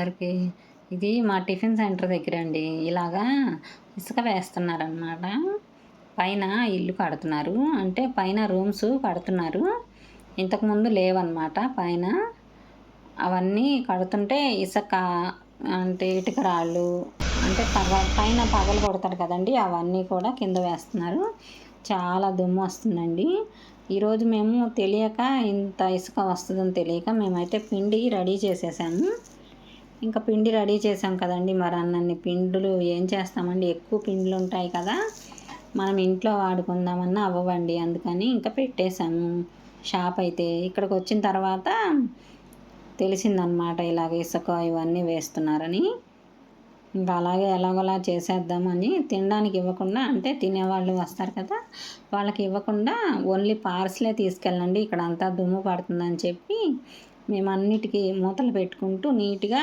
అందరికీ. ఇది మా టిఫిన్ సెంటర్ దగ్గర అండి ఇలాగా ఇసుక వేస్తున్నారనమాట పైన ఇల్లు కడుతున్నారు. అంటే పైన రూమ్స్ కడుతున్నారు. ఇంతకుముందు లేవన్నమాట పైన. అవన్నీ కడుతుంటే ఇసుక అంటే ఇటుక రాళ్ళు అంటే పగ పైన పగలు కొడతారు కదండి అవన్నీ కూడా కింద వేస్తున్నారు. చాలా దుమ్ము వస్తుందండి. ఈరోజు మేము తెలియక ఇంత ఇసుక వస్తుందని తెలియక మేమైతే పిండి రెడీ చేసేసాము. ఇంకా పిండి రెడీ చేసాం కదండి మరి అన్నన్ని పిండులు ఏం చేస్తామండి? ఎక్కువ పిండులు ఉంటాయి కదా మనం ఇంట్లో వాడుకుందామన్నా అవ్వండి అందుకని ఇంకా పెట్టేశాము షాప్ అయితే ఇక్కడికి వచ్చిన తర్వాత తెలిసిందనమాట ఇలాగ ఇసుక ఇవన్నీ వేస్తున్నారని. ఇంకా అలాగే ఎలాగోలా చేసేద్దామని తినడానికి ఇవ్వకుండా అంటే తినేవాళ్ళు వస్తారు కదా వాళ్ళకి ఇవ్వకుండా ఓన్లీ పార్సలే తీసుకెళ్ళండి. ఇక్కడ అంతా దుమ్ము పడుతుందని చెప్పి మేము అన్నిటికీ మూతలు పెట్టుకుంటూ నీట్గా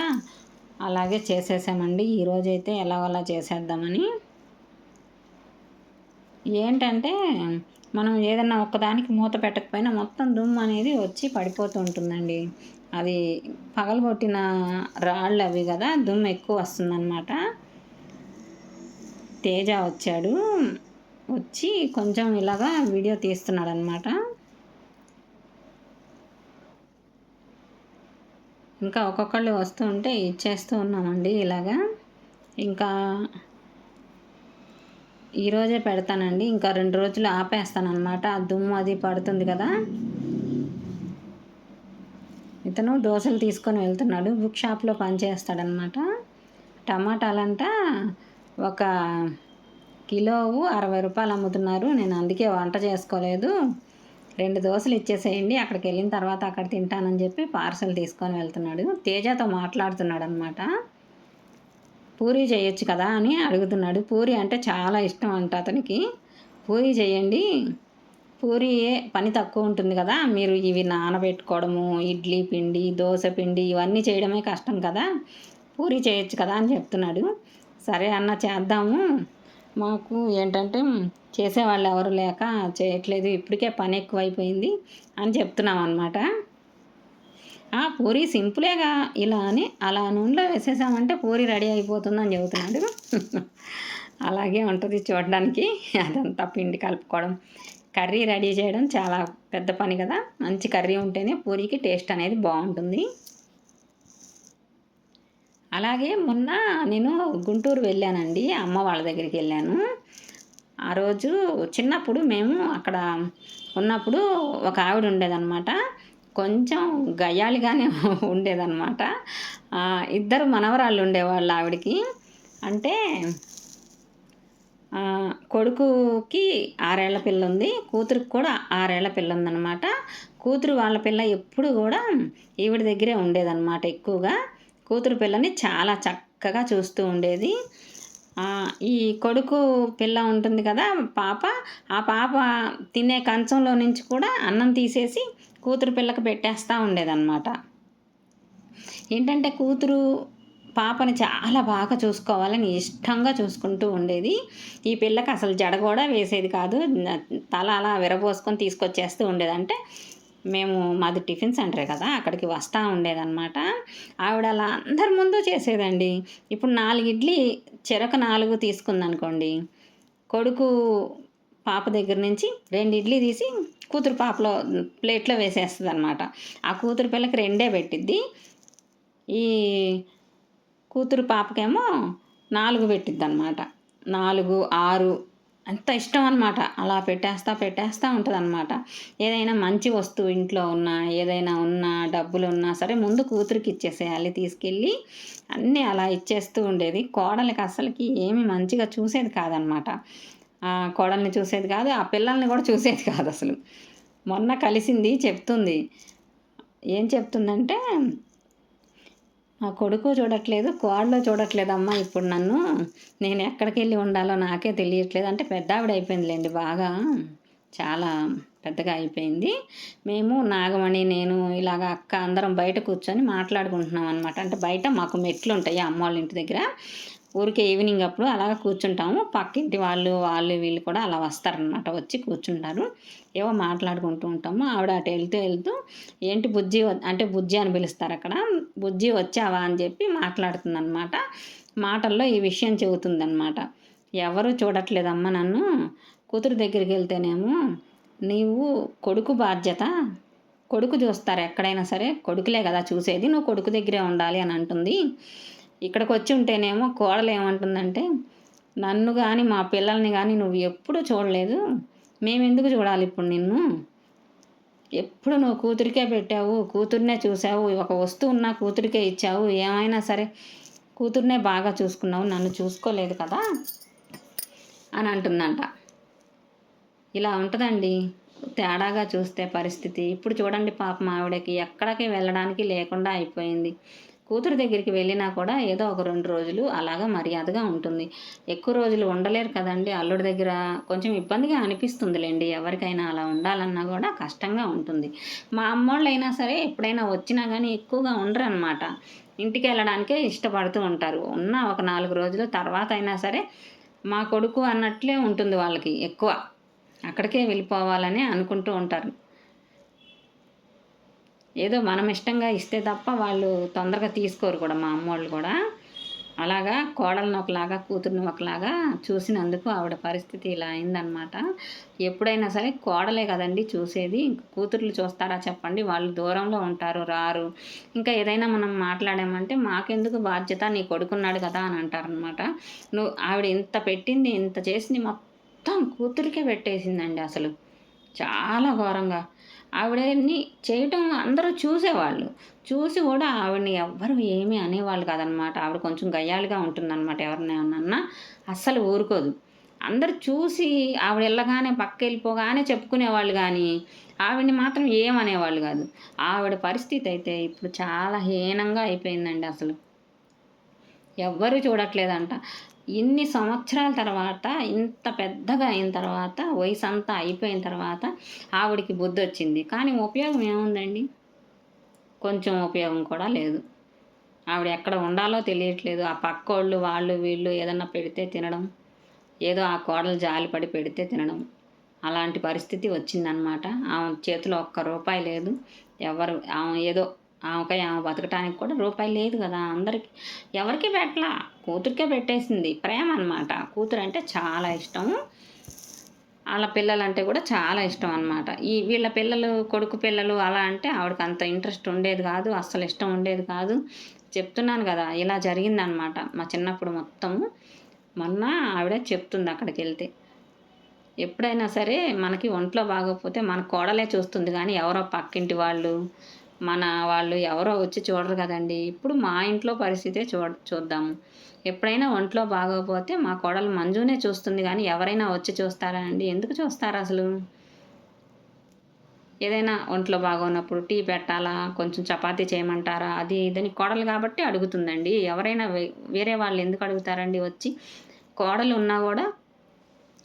అలాగే చేసేసామండి. ఈరోజైతే ఎలాగోలా చేసేద్దామని. ఏంటంటే మనం ఏదన్నా ఒక్కదానికి మూత పెట్టకపోయినా మొత్తం దుమ్ము అనేది వచ్చి పడిపోతూ ఉంటుందండి అది పగలగొట్టిన రాళ్ళు అవి కదా దుమ్ము ఎక్కువ వస్తుందన్నమాట. తేజ వచ్చాడు. వచ్చి కొంచెం ఇలాగా వీడియో తీస్తున్నాడు అనమాట ఇంకా ఒక్కొక్కళ్ళు వస్తూ ఉంటే ఇచ్చేస్తూ ఉన్నామండి ఇలాగా. ఇంకా ఈరోజే పెడతానండి. ఇంకా రెండు రోజులు ఆపేస్తాను అనమాట ఆ దుమ్ము అది పడుతుంది కదా. ఇతను దోశలు తీసుకొని వెళ్తున్నాడు. బుక్ షాప్లో పనిచేస్తాడనమాట టమాటాలంట ఒక కిలోవు అరవై రూపాయలు అమ్ముతున్నారు. నేను అందుకే వంట చేసుకోలేదు. రెండు దోశలు ఇచ్చేసేయండి అక్కడికి వెళ్ళిన తర్వాత అక్కడ తింటానని చెప్పి పార్సల్ తీసుకొని వెళ్తున్నాడు. తేజతో మాట్లాడుతున్నాడు అనమాట పూరి చేయొచ్చు కదా అని అడుగుతున్నాడు. పూరి అంటే చాలా ఇష్టం అంట అతనికి. పూరి చేయండి. పూరి పని తక్కువ ఉంటుంది కదా మీరు ఇవి నానబెట్టుకోవడము ఇడ్లీ పిండి దోశ పిండి ఇవన్నీ చేయడమే కష్టం కదా. పూరి చేయొచ్చు కదా అని చెప్తున్నాడు. సరే అన్న చేద్దాము. మాకు ఏంటంటే చేసేవాళ్ళు ఎవరు లేక చేయట్లేదు ఇప్పటికే పని ఎక్కువైపోయింది అని చెప్తున్నాం అనమాట పూరి సింపులేగా ఇలా అని అలా నూనెలో వేసేసామంటే పూరి రెడీ అయిపోతుందని చెబుతున్నాడు. అలాగే ఉంటుంది చూడడానికి అదంతా పిండి కలుపుకోవడం. కర్రీ రెడీ చేయడం చాలా పెద్ద పని కదా మంచి కర్రీ ఉంటేనే పూరికి టేస్ట్ అనేది బాగుంటుంది. అలాగే మొన్న నేను గుంటూరు వెళ్ళానండి అమ్మ వాళ్ళ దగ్గరికి వెళ్ళాను. ఆ రోజు చిన్నప్పుడు మేము అక్కడ ఉన్నప్పుడు ఒక ఆవిడ ఉండేదన్నమాట. కొంచెం గయ్యాలిగానే ఉండేదన్నమాట. ఇద్దరు మనవరాళ్ళు ఉండేవాళ్ళు ఆవిడకి. అంటే కొడుకుకి ఆరేళ్ళ పిల్ల ఉంది కూతురికి కూడా ఆరేళ్ళ పిల్ల ఉందన్నమాట. కూతురు వాళ్ళ పిల్ల ఎప్పుడు కూడా ఈవిడ దగ్గరే ఉండేదన్నమాట ఎక్కువగా. కూతురు పిల్లని చాలా చక్కగా చూస్తూ ఉండేది. ఈ కొడుకు పిల్ల ఉంటుంది కదా పాప ఆ పాప తినే కంచంలో నుంచి కూడా అన్నం తీసేసి కూతురు పిల్లకి పెట్టేస్తూ ఉండేదన్నమాట. ఏంటంటే కూతురు పాపని చాలా బాగా చూసుకోవాలని ఇష్టంగా చూసుకుంటూ ఉండేది. ఈ పిల్లకి అసలు జడ కూడా వేసేది కాదు. తల అలా విరబోసుకొని తీసుకొచ్చేస్తూ ఉండేది. అంటే మేము మాది టిఫిన్ సెంటరే కదా అక్కడికి వస్తూ ఉండేదన్నమాట. ఆవిడ అలా అందరి ముందు చేసేదండి. ఇప్పుడు నాలుగు ఇడ్లీ చెరకు నాలుగు తీసుకుందనుకోండి. కొడుకు పాప దగ్గర నుంచి రెండు ఇడ్లీ తీసి కూతురు పాపలో ప్లేట్లో వేసేస్తుంది అనమాట ఆ కూతురు పిల్లకి రెండే పెట్టిద్ది. ఈ కూతురు పాపకేమో నాలుగు పెట్టిద్ది అనమాట నాలుగు ఆరు అంత ఇష్టం అనమాట అలా పెట్టేస్తా పెట్టేస్తూ ఉంటుంది అనమాట ఏదైనా మంచి వస్తువు ఇంట్లో ఉన్నా ఏదైనా ఉన్నా డబ్బులు ఉన్నా సరే ముందు కూతురికి ఇచ్చేసేయాలి. తీసుకెళ్ళి అన్నీ అలా ఇచ్చేస్తూ ఉండేది. కోడలికి అసలుకి ఏమి మంచిగా చూసేది కాదనమాట కోడల్ని చూసేది కాదు ఆ పిల్లల్ని కూడా చూసేది కాదు అసలు. మొన్న కలిసింది చెప్తుంది. ఏం చెప్తుందంటే ఆ కొడుకు చూడట్లేదు కోడలో చూడట్లేదమ్మా ఇప్పుడు నన్ను. నేను ఎక్కడికి వెళ్ళి ఉండాలో నాకే తెలియట్లేదు. అంటే పెద్ద ఆవిడ అయిపోయిందిలేండి బాగా. చాలా పెద్దగా అయిపోయింది. మేము నాగమణి నేను ఇలాగ అక్క అందరం బయట కూర్చొని మాట్లాడుకుంటున్నాం అనమాట అంటే బయట మాకు మెట్లు ఉంటాయి అమ్మ వాళ్ళ ఇంటి దగ్గర. ఊరికే ఈవినింగ్ అప్పుడు అలాగ కూర్చుంటాము. పక్కింటి వాళ్ళు వాళ్ళు వీళ్ళు కూడా అలా వస్తారనమాట వచ్చి కూర్చుంటారు. ఏవో మాట్లాడుకుంటూ ఉంటాము. ఆవిడ అటు వెళ్తూ వెళ్తూ ఏంటి బుజ్జి అంటే బుజ్జి అని పిలుస్తారు అక్కడ. బుజ్జి వచ్చావా? అని చెప్పి మాట్లాడుతుందనమాట మాటల్లో ఈ విషయం చెబుతుందన్నమాట. ఎవరు చూడట్లేదమ్మా నన్ను. కూతురు దగ్గరికి వెళ్తేనేమో నీవు కొడుకు బాధ్యత. కొడుకు చూస్తారు ఎక్కడైనా సరే. కొడుకులే కదా చూసేది. నువ్వు కొడుకు దగ్గరే ఉండాలి అని అంటుంది. ఇక్కడికి వచ్చి ఉంటేనేమో కోడలు ఏమంటుందంటే నన్ను కానీ మా పిల్లల్ని కానీ నువ్వు ఎప్పుడు చూడలేదు. మేము ఎందుకు చూడాలి ఇప్పుడు నిన్ను? ఎప్పుడు నువ్వు కూతురికే పెట్టావు కూతుర్నే చూసావు ఒక వస్తువు ఉన్నా కూతురికే ఇచ్చావు ఏమైనా సరే కూతుర్నే బాగా చూసుకున్నావు నన్ను చూసుకోలేదు కదా? అని అంటుందంట. ఇలా ఉంటుందండి. తేడాగా చూస్తే పరిస్థితి. ఇప్పుడు చూడండి పాపం ఆవిడకి ఎక్కడికి వెళ్ళడానికి లేకుండా అయిపోయింది. కూతురు దగ్గరికి వెళ్ళినా కూడా ఏదో ఒక రెండు రోజులు అలాగా మర్యాదగా ఉంటుంది. ఎక్కువ రోజులు ఉండలేరు కదండి. అల్లుడి దగ్గర కొంచెం ఇబ్బందిగా అనిపిస్తుందిలేండి. ఎవరికైనా అలా ఉండాలన్నా కూడా కష్టంగా ఉంటుంది. మా అమ్మోళ్ళు అయినా సరే ఎప్పుడైనా వచ్చినా కానీ ఎక్కువగా ఉండరు అనమాట ఇంటికి వెళ్ళడానికే ఇష్టపడుతూ ఉంటారు. ఉన్న ఒక నాలుగు రోజుల తర్వాత అయినా సరే మా కొడుకు అన్నట్లే ఉంటుంది వాళ్ళకి ఎక్కువ. అక్కడికే వెళ్ళిపోవాలని అనుకుంటూ ఉంటారు. ఏదో మనం ఇష్టంగా ఇస్తే తప్ప వాళ్ళు తొందరగా తీసుకోరు కూడా మా అమ్మోళ్ళు కూడా. అలాగా కోడలను ఒకలాగా కూతుర్ని ఒకలాగా చూసినందుకు ఆవిడ పరిస్థితి ఇలా అయిందనమాట ఎప్పుడైనా సరే కోడలే కదండి చూసేది. కూతుర్లు చూస్తారా చెప్పండి. వాళ్ళు దూరంలో ఉంటారు రారు. ఇంకా ఏదైనా మనం మాట్లాడామంటే మాకెందుకు బాధ్యత? నీ కొడుకున్నాడు కదా అని అంటారనమాట నువ్వు ఆవిడ ఇంత పెట్టింది ఇంత చేసింది మొత్తం కూతురికే పెట్టేసిందండి అసలు. చాలా ఘోరంగా. ఆవిడని చేయటం అందరూ చూసేవాళ్ళు. చూసి కూడా ఆవిడని ఎవ్వరు ఏమీ అనేవాళ్ళు కాదనమాట. ఆవిడ కొంచెం గయ్యాలుగా ఉంటుందన్నమాట ఎవరిని అస్సలు ఊరుకోదు. అందరు చూసి ఆవిడ వెళ్ళగానే పక్క వెళ్ళిపోగానే చెప్పుకునేవాళ్ళు కానీ ఆవిడని మాత్రం ఏమనేవాళ్ళు కాదు. ఆవిడ పరిస్థితి అయితే ఇప్పుడు చాలా హీనంగా అయిపోయిందండి అసలు. ఎవ్వరూ చూడట్లేదంట. ఇన్ని సంవత్సరాల తర్వాత ఇంత పెద్దగా అయిన తర్వాత వయసు అంతా అయిపోయిన తర్వాత ఆవిడకి బుద్ధి వచ్చింది కానీ ఉపయోగం ఏముందండి? కొంచెం ఉపయోగం కూడా లేదు. ఆవిడ ఎక్కడ ఉండాలో తెలియట్లేదు. ఆ పక్కోళ్ళు వాళ్ళు వీళ్ళు ఏదన్నా పెడితే తినడం ఏదో ఆ కోడలు జాలిపడి పెడితే తినడం అలాంటి పరిస్థితి వచ్చిందనమాట ఆమె చేతిలో ఒక్క రూపాయి లేదు. ఎవరు ఆమె ఏదో ఆమెకై ఆమె బతకటానికి కూడా రూపాయి లేదు కదా. అందరికి ఎవరికి పెట్టలా? కూతురికే పెట్టేసింది. ప్రేమ అనమాట కూతురు అంటే చాలా ఇష్టం. వాళ్ళ పిల్లలంటే కూడా చాలా ఇష్టం అనమాట ఈ వీళ్ళ పిల్లలు కొడుకు పిల్లలు అలా అంటే ఆవిడకి అంత ఇంట్రెస్ట్ ఉండేది కాదు అస్సలు ఇష్టం ఉండేది కాదు. చెప్తున్నాను కదా ఇలా జరిగిందనమాట మా చిన్నప్పుడు మొత్తము మొన్న ఆవిడ చెప్తుంది అక్కడికి వెళ్తే. ఎప్పుడైనా సరే మనకి ఒంట్లో బాగోకపోతే మన కోడలే చూస్తుంది. కానీ ఎవరో పక్కింటి వాళ్ళు మన వాళ్ళు ఎవరో వచ్చి చూడరు కదండి. ఇప్పుడు మా ఇంట్లో పరిస్థితే చూ చూద్దాము. ఎప్పుడైనా ఒంట్లో బాగోకపోతే మా కోడలు మంజునే చూస్తుంది కానీ ఎవరైనా వచ్చి చూస్తారా అండి? ఎందుకు చూస్తారు అసలు? ఏదైనా ఒంట్లో బాగోనప్పుడు టీ పెట్టాలా? కొంచెం చపాతీ చేయమంటారా? అది ఇదని కోడలు కాబట్టి అడుగుతుందండి. ఎవరైనా వే- వేరే వాళ్ళు ఎందుకు అడుగుతారండి వచ్చి? కోడలు ఉన్నా కూడా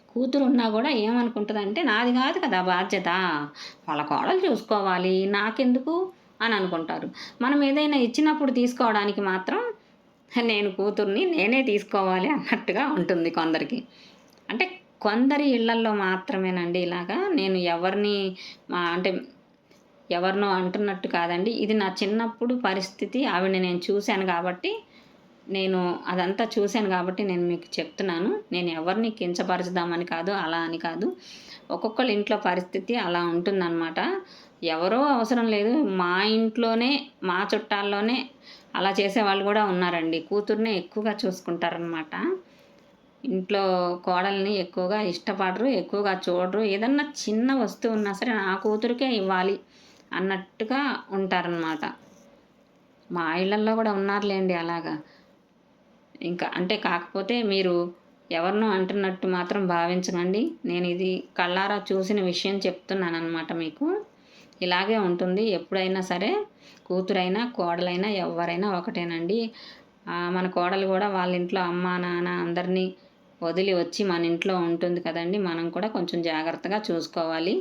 కూతురు ఉన్నా కూడా ఏమనుకుంటుందంటే నాది కాదు కదా బాధ్యత. వాళ్ళ కోడలు చూసుకోవాలి. నాకెందుకు? అని అనుకుంటారు. మనం ఏదైనా ఇచ్చినప్పుడు తీసుకోవడానికి మాత్రం నేను కూతుర్ని నేనే తీసుకోవాలి అన్నట్టుగా ఉంటుంది కొందరికి. అంటే కొందరి ఇళ్ళల్లో మాత్రమేనండి ఇలాగా నేను ఎవరిని మా అంటే ఎవరినో అంటున్నట్టు కాదండి. ఇది నా చిన్నప్పుడు పరిస్థితి ఆవిడని నేను చూశాను కాబట్టి నేను అదంతా చూశాను కాబట్టి నేను మీకు చెప్తున్నాను. నేను ఎవరిని కించపరచుదామని కాదు అలా అని కాదు. ఒక్కొక్కళ్ళ ఇంట్లో పరిస్థితి అలా ఉంటుందన్నమాట. ఎవరో అవసరం లేదు. మా ఇంట్లోనే మా చుట్టాల్లోనే అలా చేసేవాళ్ళు కూడా ఉన్నారండి. కూతుర్నే ఎక్కువగా చూసుకుంటారనమాట ఇంట్లో కోడల్ని ఎక్కువగా ఇష్టపడరు ఎక్కువగా చూడరు. ఏదన్నా చిన్న వస్తువు ఉన్నా సరే నా కూతురికే ఇవ్వాలి అన్నట్టుగా ఉంటారనమాట మా ఇళ్ళల్లో కూడా ఉన్నారులేండి అలాగా. ఇంకా అంటే కాకపోతే మీరు ఎవరినో అంటున్నట్టు మాత్రం భావించకండి. నేను ఇది కళ్ళారా చూసిన విషయం చెప్తున్నాను అనమాట మీకు. ఇలాగే ఉంటుంది. ఎప్పుడైనా సరే కూతురైనా కోడలైనా ఎవరైనా ఒకటేనండి. మన కోడలు కూడా వాళ్ళ ఇంట్లో అమ్మ నాన్న అందరినీ వదిలి వచ్చి మన ఇంట్లో ఉంటుంది కదండి. మనం కూడా కొంచెం జాగ్రత్తగా చూసుకోవాలి.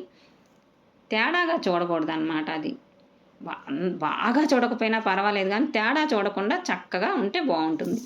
తేడాగా చూడకూడదు అనమాట అది బాగా చూడకపోయినా పర్వాలేదు కానీ తేడా చూడకుండా చక్కగా ఉంటే బాగుంటుంది.